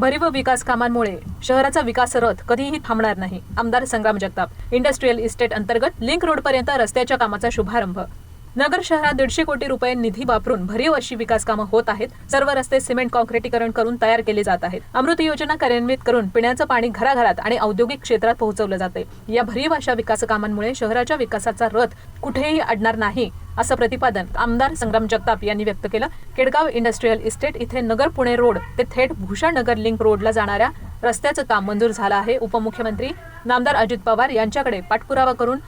भरीव विकास कामांमुळे शहराचा विकास रथ कधीही थांबणार नाही. आमदार संग्राम जगताप इंडस्ट्रीयल इस्टेट अंतर्गत लिंक रोडपर्यंत रस्त्याच्या कामाचा शुभारंभ नगर शहरात दीडशे कोटी रुपये निधी वापरून भरीव अशी विकास कामं होत आहेत. सर्व रस्ते सिमेंट कॉन्क्रिटीकरण करून तयार केले जात आहेत. अमृत योजना कार्यान्वित करून पिण्याचं पाणी घराघरात आणि औद्योगिक क्षेत्रात पोहोचवलं जाते या भरीव अशा विकास कामांमुळे शहराच्या विकासाचा रथ कुठेही अडणार नाही असं प्रतिपादन आमदार संग्राम जगताप यांनी व्यक्त केलं. केडगाव इंडस्ट्रीयल इस्टेट इथे नगर पुणे रोड ते थेट भूषण नगर लिंक रोडला जाणाऱ्या रस्त्याचं काम मंजूर झालं आहे. उपमुख्यमंत्री नामदार अजित पवार यांच्याकडे पाठपुरावा करून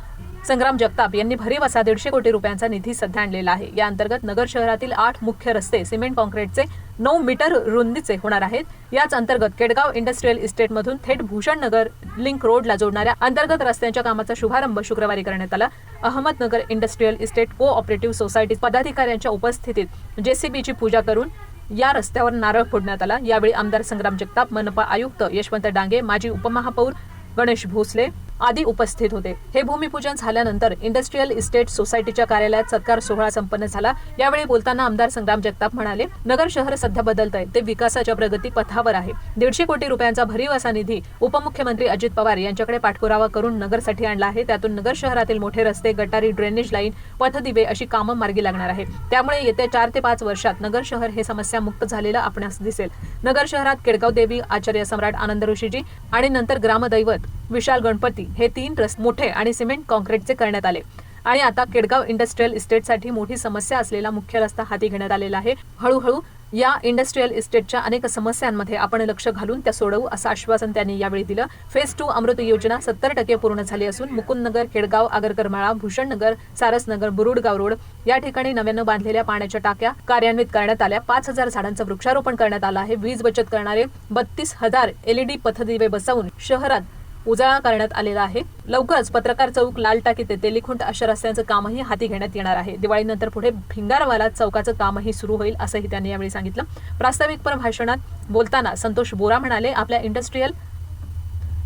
संग्राम जगताप यांनी भरीव असा दीडशे कोटी रुपयांचा निधी सध्या आणलेला आहे. या अंतर्गत नगर शहरातील आठ मुख्य रस्ते सिमेंट कॉन्क्रीटचे नऊ मीटर रुंदीचे होणार आहेत. याच अंतर्गत केडगाव इंडस्ट्रीयल इस्टेटमधून थेट भूषण नगर लिंक रोडला जोडणाऱ्या अंतर्गत रस्त्यांच्या कामाचा शुभारंभ शुक्रवारी करण्यात आला. Ahmednagar industrial estate cooperative society पदाधिकाऱ्यांच्या उपस्थितीत जेसीबीची पूजा करून या रस्त्यावर नारळ फोडण्यात आला. यावेळी आमदार संग्राम जगताप मनपा आयुक्त यशवंत डांगे माजी उपमहापौर गणेश भोसले आदी उपस्थित होते. हे भूमिपूजन झाल्यानंतर इंडस्ट्रीयल इस्टेट सोसायटीच्या कार्यालयात सत्कार सोहळा संपन्न झाला. यावेळी बोलताना आमदार संग्राम जगताप म्हणाले नगर शहर सध्या बदलत आहे ते विकासाच्या प्रगती पथावर आहे. दीडशे कोटी रुपयांचा भरीव असा निधी उपमुख्यमंत्री अजित पवार यांच्याकडे पाठपुरावा करून नगरसाठी आणला आहे. त्यातून नगर शहरातील मोठे रस्ते गटारी ड्रेनेज लाईन पथदिवे अशी कामं मार्गी लागणार आहे. त्यामुळे येत्या चार ते पाच वर्षात नगर शहर हे समस्या मुक्त झालेलं आपणास दिसेल. नगर शहरात केडगाव देवी आचार्य सम्राट आनंद ऋषीजी आणि नंतर ग्रामदैवत विशाल गणपती हे तीन रस मोठे आणि सिमेंट कॉन्क्रीटचे करण्यात आले. आणि आता केडगाव इंडस्ट्रीयल इस्टेटसाठी मोठी समस्या असलेला मुख्य रस्ता हाती घेण्यात आलेला आहे. हळूहळू या इंडस्ट्रीयल इस्टेटच्या अनेक समस्यांमध्ये आपण लक्ष घालून त्या सोडवू असं आश्वासन त्यांनी यावेळी दिलं. फेज टू अमृत योजना सत्तर टक्के पूर्ण झाली असून मुकुंदनगर केडगाव आगरकरमाळा भूषणनगर सारसनगर बुरुडगाव रोड या ठिकाणी नव्यानं बांधलेल्या पाण्याच्या टाक्या कार्यान्वित करण्यात आल्या. पाच हजार झाडांचं वृक्षारोपण करण्यात आलं आहे. वीज बचत करणारे बत्तीस हजार एलईडी पथदिवे बसवून शहरात उजाळा करण्यात आलेला आहे. लवकरच पत्रकार चौक लाल टाकी ते तेलिखुंट अशा रस्त्यांचं कामही हाती घेण्यात येणार आहे. दिवाळीनंतर पुढे भिंगारवाला चौकाचं कामही सुरू होईल असंही त्यांनी यावेळी सांगितलं. प्रास्ताविकपर भाषणात बोलताना संतोष बोरा म्हणाले आपल्या इंडस्ट्रीयल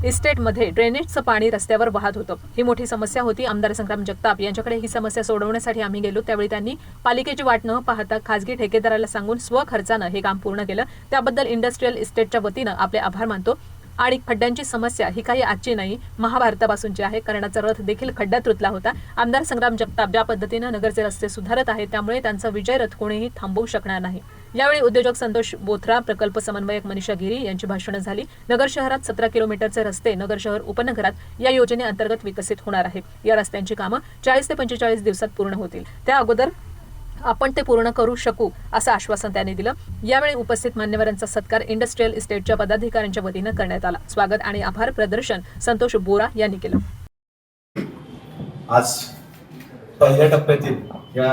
इस्टेटमध्ये ड्रेनेजचं पाणी रस्त्यावर वाहत होतं. ही मोठी समस्या होती. आमदार संग्राम जगताप यांच्याकडे ही समस्या सोडवण्यासाठी आम्ही गेलो. त्यावेळी त्यांनी पालिकेची वाट न पाहता खासगी ठेकेदाराला सांगून स्वखर्चानं हे काम पूर्ण केलं. त्याबद्दल इंडस्ट्रीयल इस्टेटच्या वतीनं आपले आभार मानतो. आणि खड्ड्यांची समस्या ही काही आजची नाही महाभारतापासूनची आहे कर्णाचा रथ देखील खड्ड्यात रुतला होता. आमदार संग्राम जगताप ज्या पद्धतीनं नगरचे रस्ते सुधारत आहेत त्यामुळे त्यांचा विजय रथ कोणीही थांबवू शकणार नाही. यावेळी उद्योजक संतोष बोथरा प्रकल्प समन्वयक मनीषा गिरी यांची भाषणं झाली. नगर शहरात सतरा किलोमीटरचे रस्ते नगर शहर उपनगरात या योजनेअंतर्गत विकसित होणार आहे या रस्त्यांची कामं चाळीस ते पंचेचाळीस दिवसात पूर्ण होतील. त्या अगोदर आपण ते पूर्ण करू शकू असं आश्वासन त्यांनी दिलं. यावेळी उपस्थित मान्यवरांचा सत्कार इंडस्ट्रीयल इस्टेटच्या पदाधिकाऱ्यांच्या वतीनं करण्यात आला. स्वागत आणि आभार प्रदर्शन संतोष बोरा यांनी केलं. आज पहिल्या टप्प्यातील या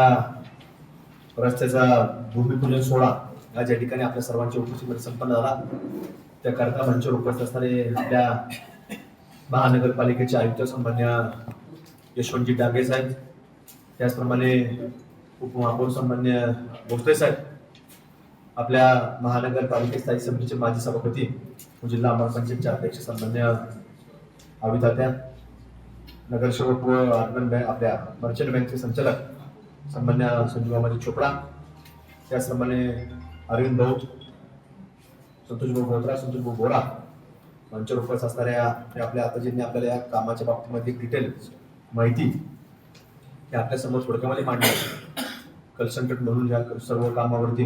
रस्त्याचा भूमिपूजन सोहळा या ज्या ठिकाणी आपल्या सर्वांच्या उपस्थितीमध्ये संपन्न झाला. त्याकरता मंचावर उपस्थित असणारे आपल्या महानगरपालिकेचे आयुक्त सन्मान्य यशवंतजी डांगे साहेब. त्याचप्रमाणे उपमहापौर सन्मान्य भोसले साहेब आपल्या महानगरपालिके स्थायी समितीचे माजी सभापती म्हणजे जिल्हा अंमल पंचायतचे अध्यक्ष सन्मान्य अवितात्या नगरसेवक व अर्बन बँक आपल्या मर्चंट बँकचे संचालक सन्मान्य संजू मामाजी चोपडा त्याचप्रमाणे अरविंद भाऊ संतोष भाऊ बोत्रा संतोष भाऊ बोरा मंचावर उपस्थित असणाऱ्या आपल्या आताजींनी आपल्याला या कामाच्या बाबतीमध्ये डिटेल माहिती हे आपल्यासमोर थोडक्यामध्ये मांडली. कन्सल्टंट म्हणून ह्या सर्व कामावरती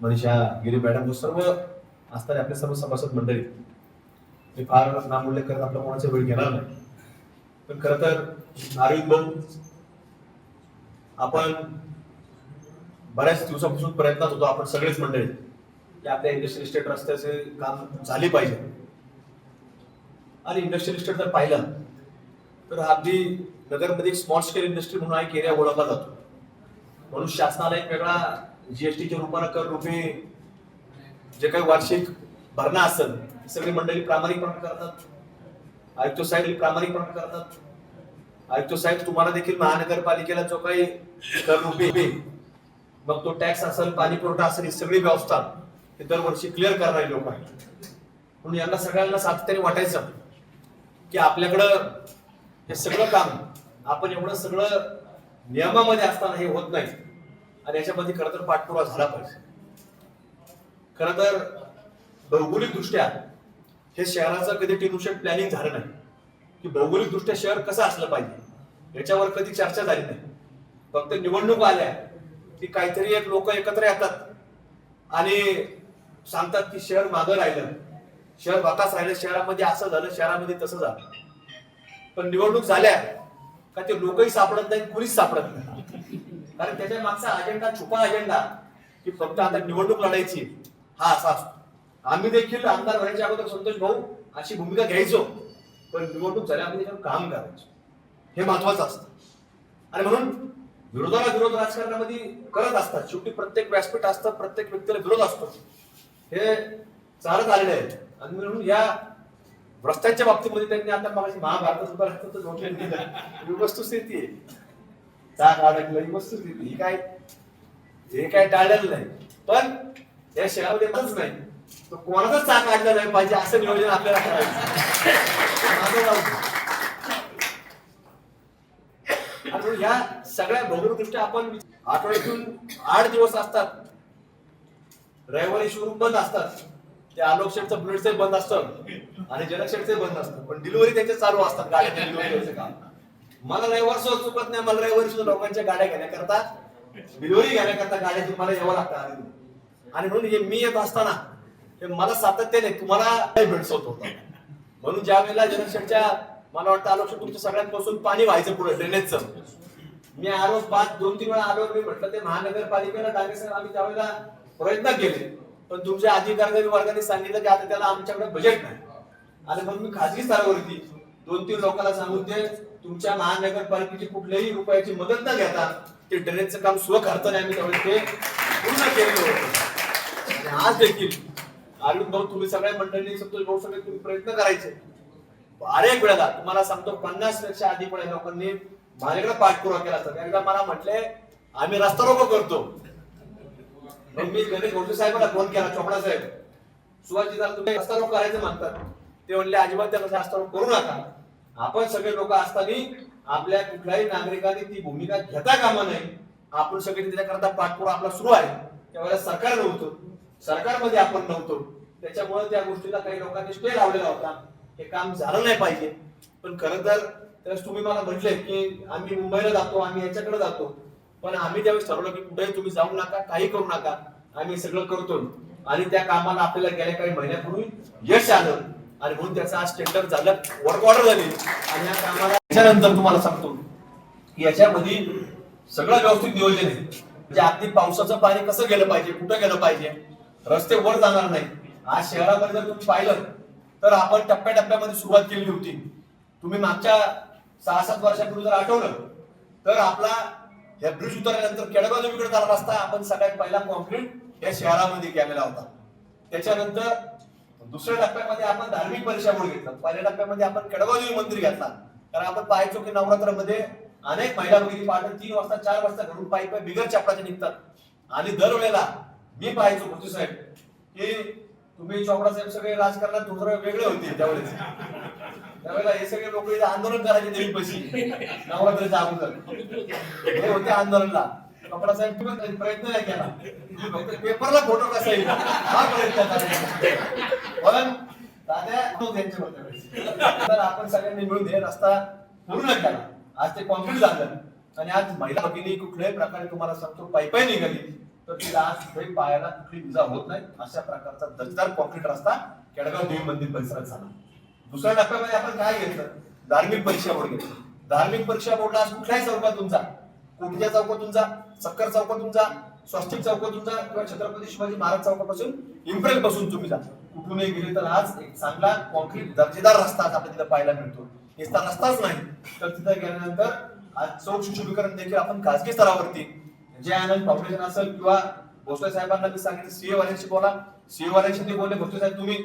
मनीषा गिरी मॅडम व सर्व असणारे आपले सर्व सभासद मंडळी मी फार नामोल्लेख करत आपल्या कोणाचा वेळ घेणार नाही. पण खर तर अरविंद भाऊ आपण बऱ्याच दिवसापासून प्रयत्नात होतो आपण सगळेच मंडळी की आपल्या इंडस्ट्रियल इस्टेट रस्त्याचे काम झाले पाहिजे. आणि इंडस्ट्रियल इस्टेट जर पाहिलं तर अगदी नगरमध्ये एक स्मॉल स्केल इंडस्ट्री म्हणून एक एरिया ओळखला जातो. म्हणून शासनाला एक वेगळा जीएसटीच्या रूपानं कर रुपये जे काही वार्षिक भरणा असेल सगळी मंडळी प्रामाणिकपणे करतात. आयुक्त साहेब प्रामाणिकपणे करतात. आयुक्त साहेब तुम्हाला देखील महानगरपालिकेला जो काही कर रुपये मग तो टॅक्स असेल पाणी पुरवठा असेल ही सगळी व्यवस्था हे दरवर्षी क्लिअर करणारे लोक आहेत. म्हणून यांना सगळ्यांना सातत्याने वाटायचं की आपल्याकडं हे सगळं काम आपण एवढं सगळं नियमामध्ये असताना हे होत नाही. आणि याच्यामध्ये खरं तर पाठपुरावा झाला पाहिजे. खरं तर भौगोलिक दृष्ट्या हे शहराचं कधी टिन्युशन प्लॅनिंग झालं नाही. की भौगोलिक दृष्ट्या शहर कसं असलं पाहिजे याच्यावर कधी चर्चा झाली नाही. फक्त निवडणूक आल्या की काहीतरी एक लोक एकत्र येतात आणि सांगतात की शहर मागं राहिलं. शहर वाकास राहिलं शहरामध्ये असं झालं शहरामध्ये तसं झालं. पण निवडणूक झाल्या का ते लोकही सापडत नाही कुणीच सापडत नाही. कारण त्याच्या मागचा अजेंडा छुपा अजेंडा की फक्त आता निवडणूक लढायची हा असा असतो. आम्ही देखील आमदार व्हायच्या अगोदर संतोष भाऊ अशी भूमिका घ्यायचो. पण निवडणूक झाल्यामध्ये काम करायचो. हे महत्वाचं असतं. आणि म्हणून विरोधाला विरोध राजकारणामध्ये करत असतात. शेवटी प्रत्येक व्यासपीठ असतं प्रत्येक व्यक्तीला विरोध असतो. हे चालत आलेले आहे आणि म्हणून या भ्रष्टाच्या बाबतीमध्ये त्यांनी आता मला महाभारत सुद्धा राहतं नोटलेट ही वस्तुस्थिती आहे. चाक अडकलं ही वस्तुस्थिती ही काय? हे काय टाळलेलं नाही. पण या शहरामध्ये मच नाही. तो कोणाचाच चाक काढला नाही पाहिजे असं नियोजन आपल्याला करायचं. या सगळ्या भौगोलिकदृष्ट्या आपण आठवड्यातून आठ दिवस असतात. रविवारी शोरूम बंद असतात. ते आलोक शेडचं बुलेट सेल बंद असतं. आणि जनक शेटचे बंद असतं. पण डिलिव्हरी त्यांचे चालू असतात गाड्या डिलिव्हरी काम. मला रविवार सुद्धा चुकत नाही मला रविवारी सुद्धा लोकांच्या गाड्या घेण्याकरता डिलिव्हरी घेण्याकरता गाड्या तुम्हाला यावं लागतं आणि म्हणून. हे मी येत असताना हे मला सातत्याने तुम्हाला काही भेडसवत होता म्हणून ज्या वेळेला जनक शेटच्या मला वाटतं आलोक शेट तुमच्या सगळ्यांपासून पाणी व्हायचं पुढे ड्रेनेजचं मी आलो पाच दोन तीन वेळा आलो मी म्हटलं ते महानगरपालिकेला डायरेक्ट साहेब आम्ही त्यावेळेला प्रयत्न केले. पण तुमच्या अधिकारी वर्गाने सांगितलं की आता त्याला आमच्याकडे बजेट नाही. आणि मग मी खाजगी स्तरावरती दोन तीन लोकांना सांगून ते तुमच्या महानगरपालिकेची कुठल्याही रुपयाची मदत न घेता ते ड्रेनेजचं काम स्वखर्चाने आम्ही त्यावेळेस ते पूर्ण केलेलं होतं. आणि आज देखील अरविंद भाऊ तुम्ही सगळ्या मंडळी संतोष भाऊ सगळे तुम्ही प्रयत्न करायचे. अनेक वेळेला तुम्हाला सांगतो पन्नासपेक्षा अधिक वेळा लोकांनी माझ्याकडे पाठपुरावा केला असतात एकदा मला म्हटले आम्ही रस्ता रोको करतो. मग मी गणेश गोडसे साहेबांना फोन केला चोपडा साहेब. सुभाषजी तुम्ही रस्ता करायचं म्हणतात. ते म्हणले अजिबात त्या रस्ता करू नका. आपण सगळे लोक असताना आपल्या कुठल्याही नागरिकांनी ती भूमिका घेता कामा नये. आपण सगळे त्याच्याकरता पाठपुरा आपला सुरू आहे. त्यावेळेला सरकार नव्हतं. सरकारमध्ये आपण नव्हतो. त्याच्यामुळे त्या गोष्टीला काही लोकांनी स्टे लावलेला होता. हे काम झालं नाही पाहिजे. पण खरं तर तुम्ही मला म्हटले की आम्ही मुंबईला जातो आम्ही याच्याकडे जातो. पण आम्ही त्यावेळेस ठरवलं की कुठेही तुम्ही जाऊ नका काही करू नका. आम्ही सगळं करतो. आणि त्या कामाला आपल्याला गेल्या काही महिन्यापूर्वी यश आलं. आणि म्हणून त्याचा आज टेंडर झालं. वर्क ऑर्डर झाली. आणि या कामाला त्याच्यानंतर तुम्हाला सांगतो. की याच्यामध्ये सगळं व्यवस्थित नियोजन आहे. म्हणजे अगदी पावसाचं पाणी कसं गेलं पाहिजे कुठं गेलं पाहिजे रस्ते वर जाणार नाही. आज शहरामध्ये जर तुम्ही पाहिलं तर आपण टप्प्याटप्प्यामध्ये सुरुवात केली होती. तुम्ही मागच्या सहा सात वर्षापूर्वी जर आठवलं तर आपला या ब्रिज उतरल्यानंतर केळगाव देवीकडे झाला रस्ता आपण सगळ्यात पहिला कॉन्क्रीट या शहरामध्ये केलेला होता. त्याच्यानंतर दुसऱ्या टप्प्यामध्ये आपण धार्मिक परिषद घेतला. पहिल्या टप्प्यामध्ये आपण केळगाव मंदिर घेतला. कारण आपण पाहायचो की नवरात्रामध्ये अनेक महिला मुली पहाटे तीन वाजता चार वाजता घरून पायी पाय बिगर चपडाचे निघतात. आणि दरवेळेला मी पाहायचो मोदी साहेब की तुम्ही चोपडा साहेब सगळे राजकारणात थोडं वेगळे होते त्यावेळेस. त्यावेळेला हे सगळे लोक इथे आंदोलन करायचे देवीपाशी नवरात्रीच्या अगोदर. हे होते आंदोलनला. कपडा साहेब तुम्ही कधी प्रयत्न नाही केला. फक्त पेपरला फोटो कसा येईल हा प्रयत्न पण दादा तो त्यांच्या होत्या तर आपण सगळ्यांनी मिळून हे रस्ता पूर्ण केला आज ते कॉन्क्रीट झालं. आणि आज महिला भगिनी कुठल्याही प्रकारे तुम्हाला सांगतो पायपाय निघाली. तर तिला आज कुठेही पायाला कुठली इजा होत नाही. अशा प्रकारचा दर्जेदार कॉन्क्रीट रस्ता केडगाव देवी मंदिर परिसरात झाला. दुसऱ्या टप्प्यामध्ये आपण काय घेतलं? धार्मिक परीक्षा बोर्ड घेतलं. धार्मिक परीक्षा बोर्डला आज कुठल्याही चौकात तुमचा. कोणत्या चौकातून जा सक्कर चौकातून जा स्वस्तिक चौकातून जा किंवा छत्रपती शिवाजी महाराज चौकापासून इम्प्रेल पासून तुम्ही जा. कुठूनही गेले तर आज एक चांगला कॉन्क्रीट दर्जेदार रस्ता आज आपल्याला तिथे पाहायला मिळतो. नुसता रस्ताच नाही. तर तिथे गेल्यानंतर आज चौक सुशोभीकरण देखील आपण खासगी स्तरावरती. जे आनंद फाउंडेशन असेल किंवा भोसले साहेबांना मी सांगितलं सीए वाल्यांशी बोला. सीए वाल्यांशी ते बोलले भोसले साहेब तुम्ही.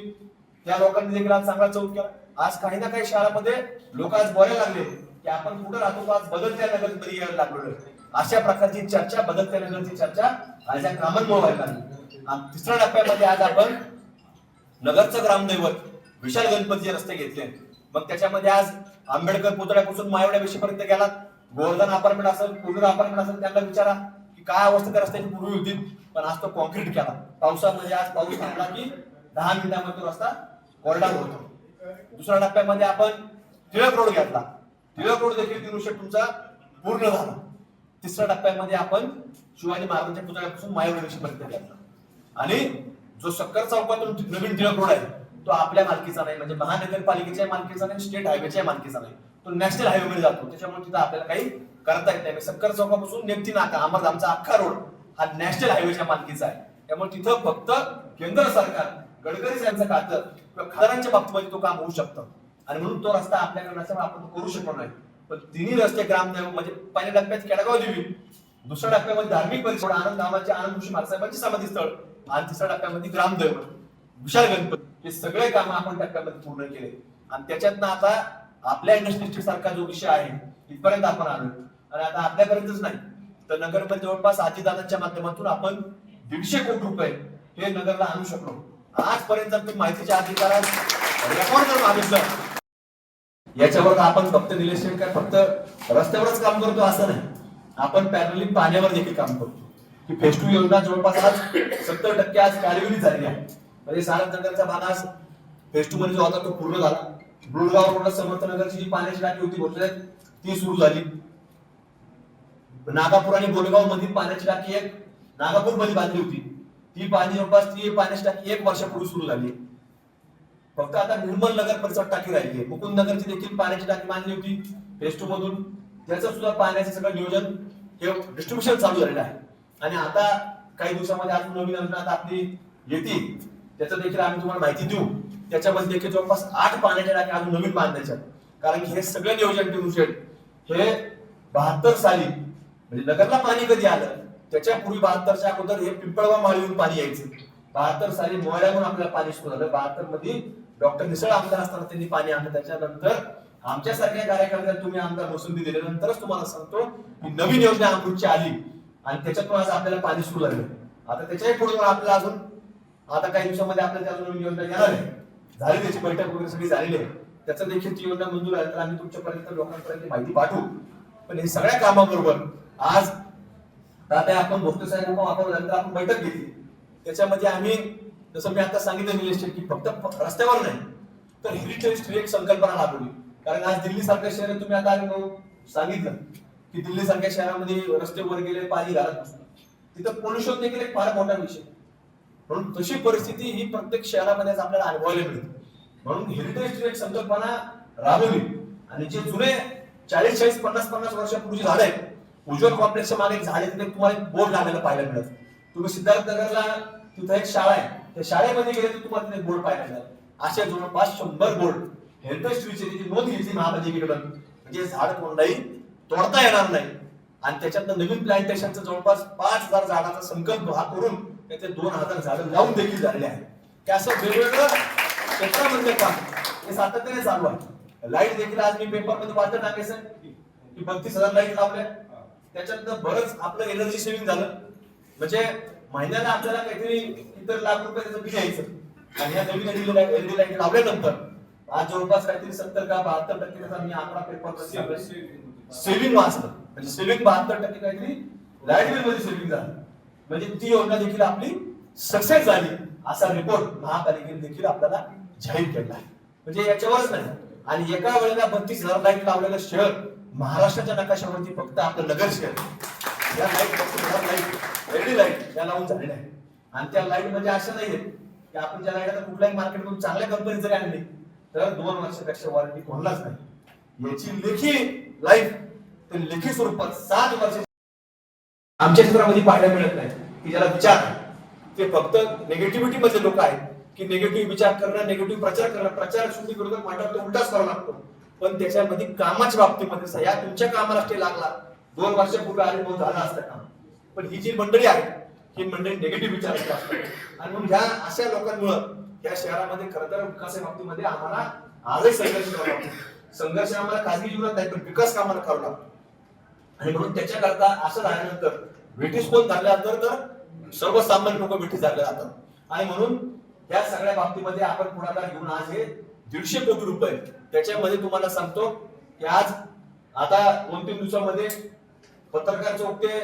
त्या लोकांनी देखील आज चांगला चौक केला. आज काही ना काही शाळामध्ये लोक आज बोलायला लागले की आपण कुठं राहतो तो आज बदलत्या नगरमध्ये यायला लागलो अशा प्रकारची चर्चा बदलत्या नगरची चर्चा आज या ग्रामांमुळे व्हायला लागली तिसऱ्या टप्प्यामध्ये आज आपण नगरचं ग्रामदैवत विशाल गणपती रस्ते घेतले. मग त्याच्यामध्ये आज आंबेडकर पुतळ्यापासून मायवड्या विषयपर्यंत गेला गोवर्धन अपार्टमेंट असेल पूर्ण अपार्टमेंट असेल त्यांना विचारा की काय अवस्था त्या रस्त्याची पूर्वी होती. पण आज तो कॉन्क्रीट केला. पावसामध्ये आज पाऊस थांबला की दहा मिनिटांमध्ये तो रस्ता कोरडा होतो. दुसऱ्या टप्प्यामध्ये आपण टिळक रोड घेतला. टिळक रोड देखील तीन तुमचा पूर्ण झाला. तिसऱ्या टप्प्यामध्ये आपण शिवाजी महाराजांच्या पुतळ्यापासून मायवडेपर्यंत घेतला. आणि जो शक्कर चौकातून नवीन टिळक रोड आहे तो आपल्या मालकीचा नाही म्हणजे महानगरपालिकेच्या मालकीचा नाही स्टेट हायवेच्या मालकीचा नाही. तो नॅशनल हायवे मध्ये जातो. त्याच्यामुळे तिथं आपल्याला काही करता येत नाही. म्हणजे सक्कर चौकापासून नेमकी नाका आम्हाला आमचा अख्खा रोड हा नॅशनल हायवेच्या मालकीचा आहे. त्यामुळे तिथं फक्त केंद्र सरकार गडकरी साहेबांचं खातं किंवा खासदारांच्या बाबतीमध्ये तो काम होऊ शकतं. आणि म्हणून तो रस्ता आपल्याकडे नसल्यामुळे आपण करू शकलो नाही. पण तिन्ही रस्ते ग्रामदेव म्हणजे पहिल्या टप्प्यात केडगाव देवी दुसऱ्या टप्प्यामध्ये धार्मिक परिसर आनंद गावाचे आनंद ऋषी साहेबांची समाधी स्थळ आणि तिसऱ्या टप्प्यामध्ये ग्रामदैव विशाल गणपती. हे सगळे काम आपण टप्प्यामध्ये पूर्ण केले. आणि त्याच्यातनं आता आपल्या इंडस्ट्रीच्या सारखा जो विषय आहे इथपर्यंत आपण आलो आणि आता आपल्यापर्यंतच नाही. तर नगरमध्ये जवळपास आजीदादांच्या माध्यमातून आपण दीडशे कोटी रुपये हे नगरला आणू शकलो. आजपर्यंत जर तुम्ही माहितीच्या अधिकारात रेकॉर्ड जर मागितलं याच्यावर आपण फक्त निलेशन काय फक्त रस्त्यावरच काम करतो असं नाही. आपण पॅरली पाण्यावर देखील काम करतो. की फेस टू योजना जवळपास आज सत्तर टक्के आज कार्यविधी झालेली आहे. म्हणजे सारंगनगरचा भाग आज फेस टू मध्ये जो होता तो पूर्ण झाला. बुलगाव रोड समर्थनगरची जी पाण्याची टाकी होती भोसल्यात ती सुरू झाली. नागापूर आणि बोलगाव मधील पाण्याची टाकी एक नागापूरमध्ये बांधली होती. ती पाणी जवळपास ती पाण्याची टाकी एक वर्षापूर्वी सुरू झाली. फक्त आता निर्मल नगर परिसर टाकी राहिली आहे. मुकुंद नगरची देखील पाण्याची टाकी मानली होती फेस टू मधून त्याचं सुद्धा पाण्याचं सगळं नियोजन हे डिस्ट्रीब्युशन चालू झालेलं आहे. आणि आता काही दिवसामध्ये अजून नवीन योजना आपली येतील त्याचं देखील आम्ही तुम्हाला माहिती देऊ. त्याच्यामध्ये देखील जवळपास आठ पाण्याच्या टाक्या अजून नवीन बांधायच्या कारण की हे सगळं नियोजन हे बहात्तर साली म्हणजे नगरला पाणी कधी आलं? त्याच्या पूर्वी बहात्तरच्या अगोदर हे पिंपळगाव माळीहून पाणी यायचं. बहात्तर साली मोहळ्याहून आपल्याला पाणी सुरू झालं. बहात्तरमध्ये डॉक्टर निसळ आमदार असताना त्यांनी पाणी आणलं. त्याच्यानंतर आमच्यासारख्या कार्यकर्त्यांना तुम्ही आमदार मोसंबी दिल्यानंतरच तुम्हाला सांगतो की नवीन योजना अमृतची आली आणि त्याच्यातून आज आपल्याला पाणी सुरू झालं आता त्याच्याही पुढे आपल्याला अजून आता काही दिवसामध्ये आपल्याला त्या नवीन योजना येणार आहे. झाली त्याची बैठक वगैरे सगळी झालेली आहे. त्याचं देखील ती योजना मंजूर आहे. तर आम्ही तुमच्यापर्यंत लोकांपर्यंत माहिती पाठवू. पण हे सगळ्या कामाबरोबर आज आता आपण भोसले साहेब आपण नंतर आपण बैठक घेतली. त्याच्यामध्ये आम्ही जसं मी आता सांगितलं निलेश की फक्त रस्त्यावर नाही तर हेरिटेज ट्री एक संकल्पना राबवली कारण आज दिल्ली सारख्या शहर तुम्ही आता सांगितलं की दिल्ली सारख्या शहरामध्ये रस्ते वर गेले पाणी घालत नसतो तिथं पोल्युशन देखील एक फार मोठा विषय. म्हणून तशी परिस्थिती ही प्रत्येक शहरामध्ये आपल्याला अनुभवायला मिळते. म्हणून हेरिटेज ट्री एक संकल्पना राबवली. आणि जे जुने चाळीस चाळीस पन्नास पन्नास वर्षापूर्वी झाड आहेत उज्ज्वल कॉम्प्लेक्सच्या मागे एक तिथे तुम्हाला एक बोर्ड लागलेला पाहायला मिळत. तुम्ही सिद्धार्थनगरला तिथं एक शाळा आहे. त्या शाळेमध्ये गेले तर तुम्हाला तिथे बोर्ड पाहायला मिळेल अशा जवळपास शंभर बोर्ड हेरिटेज ट्रीची त्याची नोंद घेतली महापालिकेकडून म्हणजे झाड कोणलाही तोडता येणार नाही. आणि त्याच्यातनं नवीन प्लांटेशनचं जवळपास पाच हजार झाडाचा संकल्प हा करून त्याचे दोन हजार झाडं लावून देखील झालेले आहेत. ते असं वेगवेगळं क्षेत्रामध्ये काम. हे सातत्याने चालू आहे. लाइट देखील आज मी पेपरमध्ये वाचत टाकायचं की बत्तीस हजार लाइट लावल्या त्याच्यातनं बरंच आपलं एनर्जी सेव्हिंग झालं. म्हणजे महिन्याला आपल्याला काहीतरी इतर लाख रुपये त्याचं बिल यायचं. आणि या नवीन एलईडी एलईडी लाइट लावल्यानंतर आज जवळपास काहीतरी सत्तर का बहात्तर टक्के त्याचा मी आकडा पेपर सेव्हिंग वाचलं. म्हणजे सेव्हिंग बहात्तर टक्के काहीतरी लाइट बिलमध्ये सेव्हिंग झालं. म्हणजे ती योजना देखील आपली सक्सेस झाली. असा रिपोर्ट महापालिकेने देखील आपल्याला जाहीर केला आहे. म्हणजे याच्यावरच नाही. आणि एका वेळेला बत्तीस हजार लाइट लावलेलं शहर महाराष्ट्राच्या नकाशावरती फक्त आपलं नगर शहर या लाइट लाइट एलईडी लाइट या लावून झालेल्या आहे आणि त्या लाइट म्हणजे अशा नाहीये की आपण ज्या लाइट आता कुठल्याही मार्केटमधून चांगल्या कंपनी जरी आणली तर दोन वर्षापेक्षा वॉरंटी कोणालाच नाही. याची लेखी लाईफ तर लेखी स्वरूपात सात वर्ष आमच्या क्षेत्रामध्ये पाहायला मिळत नाही. की ज्याला विचार ते फक्त निगेटिव्हिटी मधले लोक आहेत. की निगेटिव्ह विचार करणं निगेटिव्ह प्रचार करणं प्रचार शुद्धी विरोधात मांडा तो उलटाच करावा लागतो. पण त्याच्यामध्ये कामाच्या बाबतीमध्ये या तुमच्या कामाला स्टे लागला. दोन वर्षापूर्वी आले बहुत झालं असतं काम. पण ही जी मंडळी आहे ही मंडळी निगेटिव्ह विचाराची असतात आणि मग ह्या अशा लोकांमुळं या शहरामध्ये खरं तर विकासाच्या बाबतीमध्ये आम्हाला आजही संघर्ष करावा लागतो. संघर्ष आम्हाला खाजगी जीवनात नाही पण विकास कामाला करावा लागतो. आणि म्हणून त्याच्याकरता असं झाल्यानंतर ब्रिटिश कोण झाल्यानंतर तर सर्वसामान्य लोक ब्रिटिश झाले जातात. आणि म्हणून या सगळ्या बाबतीमध्ये आपण पुढाकार घेऊन आज हे दीडशे कोटी रुपये. त्याच्यामध्ये तुम्हाला सांगतो की आज आता दोन तीन दिवसामध्ये पत्रकार चौक ते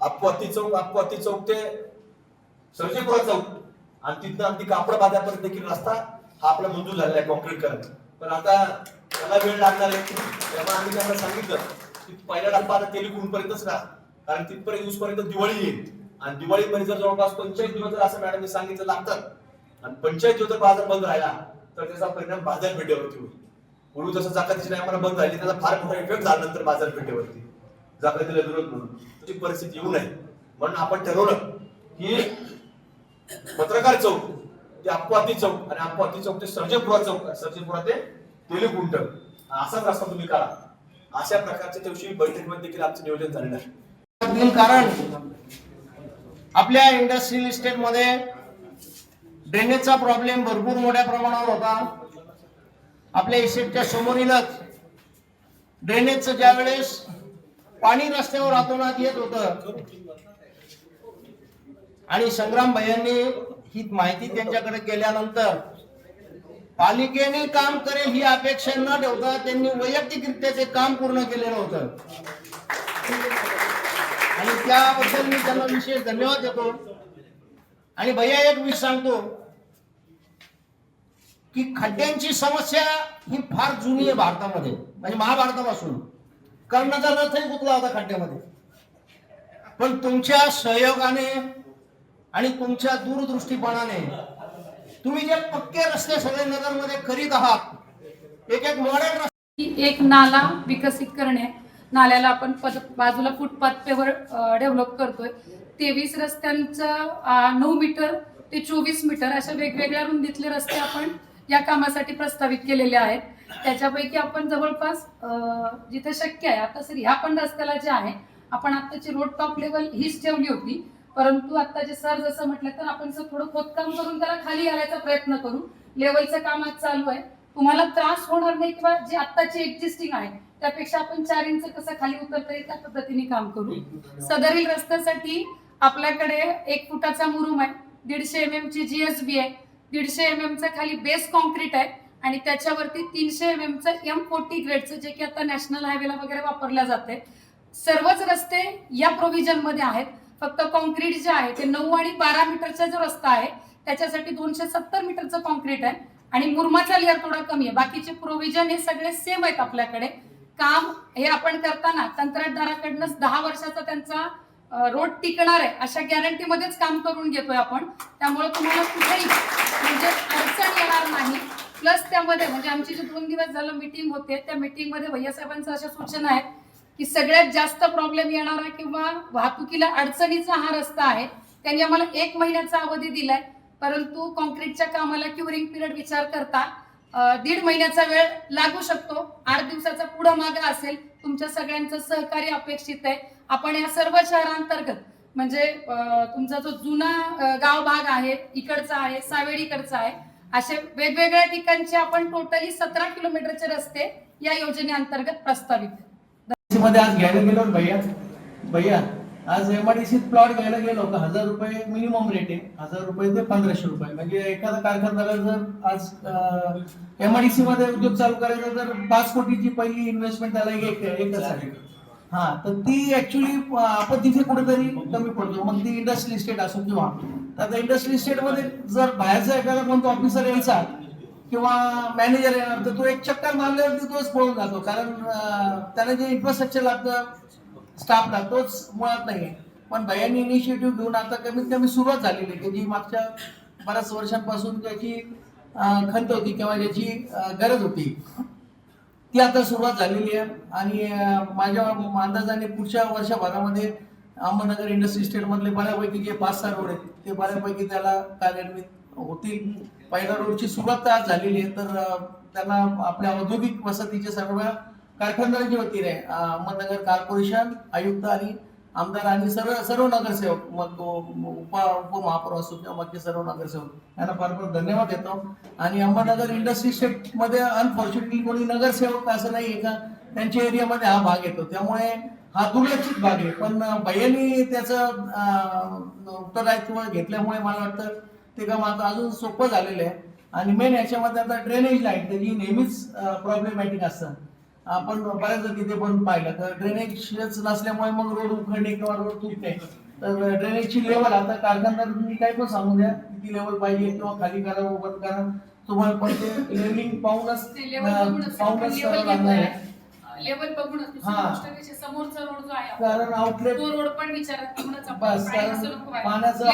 अपवाती चौक अपवाती चौक ते सर्जेपुरा चौक आणि तिथनं अगदी कापड बाजारपर्यंत देखील रस्ता हा आपला मंजूर झालेला आहे कॉन्क्रीट करत पण आता त्याला वेळ लागणार आहे. तेव्हा आम्ही त्यांना सांगितलं की पहिला टप्पा आता तेलुगू पर्यंतच कारण तिथपर्यंत दिवसपर्यंत दिवाळी येईल. आणि दिवाळीपर्यंत जर जवळपास पंचायत दिवस जर असं मॅडमने सांगितलं लागतात आणि पंचायत दिवस जर बाजार बंद राहिला तर त्याचा परिणाम बाजारपेठेवरती होईल. पूर्वी जसं जागातीची आम्हाला बंद झाली त्याचा फार मोठा इफेक्ट झाला नंतर बाजारपेठेवरती जागातीला विरोध म्हणून. त्याची परिस्थिती येऊ नये. म्हणून आपण ठरवलं की पत्रकार चौक ते अपवाती चौक आणि अपवाती चौक ते सर्जनपुरा चौक सर्जनपुरा ते तेलुगुंट असाच रस्ता तुम्ही करा अशा प्रकारच्या दिवशी बैठकीमध्ये देखील आमचं नियोजन झालेलं आहे. कारण आपल्या इंडस्ट्रियल इस्टेटमध्ये ड्रेनेजचा प्रॉब्लेम भरपूर मोठ्या प्रमाणावर होता. आपल्या इस्टेटच्या समोरीलच ड्रेनेजचं ज्या वेळेस पाणी रस्त्यावर हातोनात येत होतं आणि संग्राम भैयांनी ही माहिती त्यांच्याकडे केल्यानंतर पालिकेने काम करेल ही अपेक्षा न ठेवता त्यांनी वैयक्तिकरित्या ते काम पूर्ण केलेलं होतं. आणि त्याबद्दल मी त्यांना विशेष धन्यवाद देतो. आणि भैया एक मी सांगतो. की खड्ड्यांची समस्या ही फार जुनी आहे भारतामध्ये म्हणजे महाभारतापासून. कर्णाचा रथही गुतला होता खड्ड्यामध्ये. पण तुमच्या सहयोगाने आणि तुमच्या दूरदृष्टीपणाने तुम्ही जे पक्के रस्ते सगळे नगरमध्ये करीत आहात एक एक मॉडेल रस्ते एक नाला विकसित करणे नाल्याला आपण पद बाजूला फुटपाथ पेवर डेव्हलप करतोय. तेवीस रस्त्यांचं नऊ मीटर ते चोवीस मीटर अशा वेगवेगळ्या रुंदीतले रस्ते आपण या कामासाठी प्रस्तावित केलेल्या आहेत. त्याच्यापैकी आपण जवळपास जिथे शक्य आहे आता सर ह्या पण रस्त्याला जे आहे आपण आत्ताची रोड टॉप लेवल हीच ठेवली होती. परंतु आता जे सर जसं म्हटलं तर आपण सर थोडं खोदकाम करून त्याला खाली घालायचा प्रयत्न करू. लेवलचं काम आज चालू आहे. तुम्हाला त्रास होणार नाही किंवा जे आत्ताची एक्झिस्टिंग आहे त्यापेक्षा आपण चार इंच कसं खाली उतरता येईल त्या पद्धतीने काम करू. सदरील रस्त्यासाठी आपल्याकडे एक फुटाचा मुरुम आहे. दीडशे एम एम ची जीएसबी आहे. दीडशे एम एम चा खाली बेस कॉन्क्रीट आहे आणि त्याच्यावरती तीनशे एम एम चं एम फोर्टी ग्रेडचं जे की आता नॅशनल हायवेला वगैरे वापरल्या जाते सर्वच रस्ते या प्रोव्हिजनमध्ये आहेत. फक्त कॉन्क्रीट जे आहे ते नऊ आणि बारा मीटरचा जो रस्ता आहे त्याच्यासाठी दोनशे सत्तर मीटरचं कॉन्क्रीट आहे आणि मुरमाचा लेअर थोडा कमी आहे. बाकीचे प्रोव्हिजन हे सगळे सेम आहेत आपल्याकडे. काम हे आपण करताना कंत्राटदाराकडनं दहा वर्षाचा त्यांचा रोड टिकणार आहे अशा गॅरंटीमध्येच काम करून घेतोय आपण. त्यामुळे तुम्हाला कुठेही म्हणजे अडचण येणार नाही. प्लस त्यामध्ये म्हणजे आमची जी दोन दिवस झालं मिटिंग होते त्या मिटिंगमध्ये भैयासाहेबांचं अशा सूचना आहेत की सगळ्यात जास्त प्रॉब्लेम येणारा किंवा वाहतुकीला अडचणीचा हा रस्ता आहे. त्यांनी आम्हाला एक महिन्याचा अवधी दिलाय. परंतु कॉन्क्रीटच्या कामाला क्युरिंग पिरियड विचार करता दीड महिन्याचा वेळ लागू शकतो. आठ दिवसाचा पुढं मागं असेल तुमच्या सगळ्यांचं सहकार्य अपेक्षित आहे. आपण या सर्व शहरांतर्गत म्हणजे तुमचा जो जुना गाव भाग आहे इकडचा आहे सावेडीकडचा आहे असे वेगवेगळ्या ठिकाणचे आपण टोटली सतरा किलोमीटरचे रस्ते या योजनेअंतर्गत प्रस्तावित मध्ये आज घ्यायला गेलो भैया भैया आज एमआयडीसीत प्लॉट घ्यायला गेलो का हजार रुपये मिनिमम रेट आहे. हजार रुपये ते पंधराशे रुपये. म्हणजे एखादा कारखानदार जर आज एमआयडीसी मध्ये उद्योग चालू करायचा तर पाच कोटीची पहिली इन्व्हेस्टमेंट त्याला एक एकच आहे. हा तर ती ऍक्च्युली आपण तिथे कुठेतरी कमी पडतो. मग ती इंडस्ट्रियल इस्टेट असो किंवा तर आता इंडस्ट्रियल इस्टेटमध्ये जर बाहेरचा एखादा कोणता ऑफिसर यायचा किंवा मॅनेजर येणार तर तो एक चक्कर मारल्यावरती तोच पळून जातो. कारण त्याला जे इन्फ्रास्ट्रक्चर लागतं स्टाफ राहतोच मुळात नाही पण दयानी इनिशिएटिव्ह घेऊन आता कमीत कमी सुरुवात झालेली आहे. की जी मागच्या बऱ्याच वर्षांपासून त्याची खंत होती किंवा ज्याची गरज होती. ती आता सुरुवात झालेली आहे. आणि माझ्या अंदाजाने पुढच्या वर्षभरामध्ये अहमदनगर इंडस्ट्री स्टेटमधले बऱ्यापैकी जे पाच सहा रोड आहेत ते बऱ्यापैकी त्याला कार्यान्वित होतील. पहिल्या रोडची सुरुवात आज झालेली आहे. तर त्याला त्यांना आपल्या औद्योगिक वसतीचे सर्व कारखानदारांच्या वतीने रे अहमदनगर कॉर्पोरेशन आयुक्त आणि आमदार आणि सर्व सर्व नगरसेवक मग तो उप उपमहापौर असो किंवा बाकी सर्व नगरसेवक यांना फार फार धन्यवाद देतो. आणि अहमदनगर इंडस्ट्री स्टेटमध्ये अनफॉर्च्युनेटली कोणी नगरसेवक असं नाही आहे का त्यांच्या एरियामध्ये हा भाग येतो. त्यामुळे हा दुर्लक्षित भाग आहे. पण भैयांनी त्याचं उत्तरदायित्व घेतल्यामुळे मला वाटतं ते काम आता अजून सोपं झालेलं आहे. आणि मेन याच्यामध्ये आता ड्रेनेज लाइट जी नेहमीच प्रॉब्लेमॅटिक असतं. आपण बऱ्याचदा तिथे पण पाहिलं. तर ड्रेनेजच नसल्यामुळे मग रोड उखडणे किंवा रोड तुटणे. तर ड्रेनेजची लेवल आता कारखानदार तुम्ही काय पण सांगू द्या किती लेवल पाहिजे किंवा खाली करा वर करा. तुम्हाला पण ते लेवलिंग पाहूनच पाहूनच लागणार आहे. लेवल बघूनच दुसरी हा. गोष्ट कशी समोरचा रोड जो आहे कारण आउटलेट तो रोड पण विचारात बस कारण. पाण्याचं